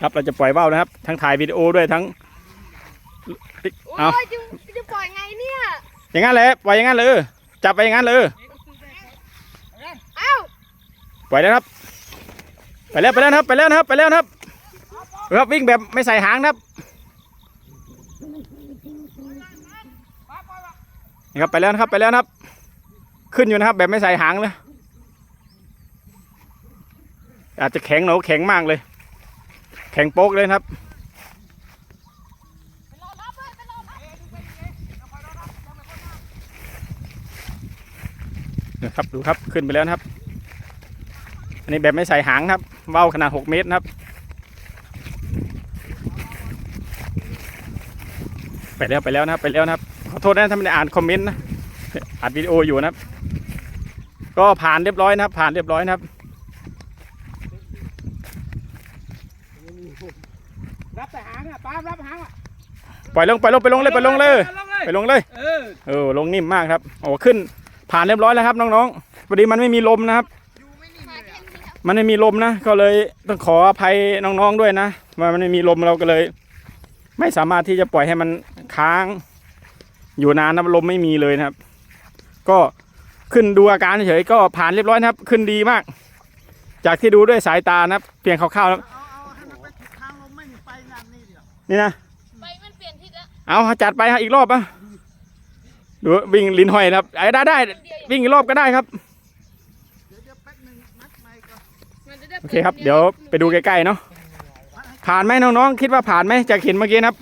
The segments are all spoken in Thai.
ครับเราจะปล่อยว่าวนะครับ ทั้งถ่ายวิดีโอด้วยทั้งโอ้เอายจะจะปล่อยไงเนี่ย อย่างนั้นแหละปล่อยอย่างนั้นเลยจับไปอย่างนั้นเลยเอ้าปล่อยแล้วครับ ไปแล้วไปแล้วนะครับ ไปแล้วนะครับ ไปแล้วนะครับครับวิ่งแบบไม่ใส่หางนะครับนี่ครับไปแล้วนะครับไปแล้วนะครับ ขึ้นอยู่นะครับ แบบไม่ใส่หางเลยอาจจะแข็งหนูแข็งมากเลย แข็งโป๊กเลยครับ นะครับดูครับขึ้นไปแล้วนะครับ อันนี้แบบไม่ใส่หางครับเว้าวขนาด 6 เมตรนะครับ ไปแล้วไปแล้วนะครับไปแล้วนะครับ ขอโทษนะถ้าไม่ได้อ่านคอมเมนต์นะอัดวิดีโออยู่นะครับ ก็ผ่านเรียบร้อยนะครับ ผ่านเรียบร้อยนะครับ รับแต่หางอะป้ารับหางอะปล่อยลงปล่อยลงไปลงเลยไปลงเลย ไปลงเลย เออเออลงนิ่มมากครับโอ้ขึ้นผ่านเรียบร้อยแล้วครับน้องๆพอดีมันไม่มีลมนะครับ มันไม่มีลมนะ ก็เลยต้องขออภัยน้องๆด้วยนะว่ามันไม่มีลมเราก็เลย ไม่สามารถที่จะปล่อยให้มันค้าง อยู่นานนะลมไม่มีเลยนะครับ ก็ขึ้นดูอาการเฉยๆก็ผ่านเรียบร้อยนะครับ ขึ้นดีมาก จากที่ดูด้วยสายตานะครับ เพียงคร่าวๆนะ นี่นะไปมันเปลี่ยนทิศล้เอาจัดไปฮะอีกรอบอะดูวิ่งลินหอยครับไอ้ได้ได้วิ่งอีกรอบก็ได้ครับโอเคครับเดี๋ยวไปดูใกล้ๆเนาะผ่านไหมน้องๆคิดว่าผ่านไหมจากเห็นเมื่อกี้ครับ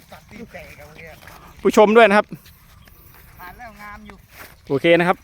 ผู้ชมด้วยนะครับผ่านแล้วงามอยู่โอเคนะครับ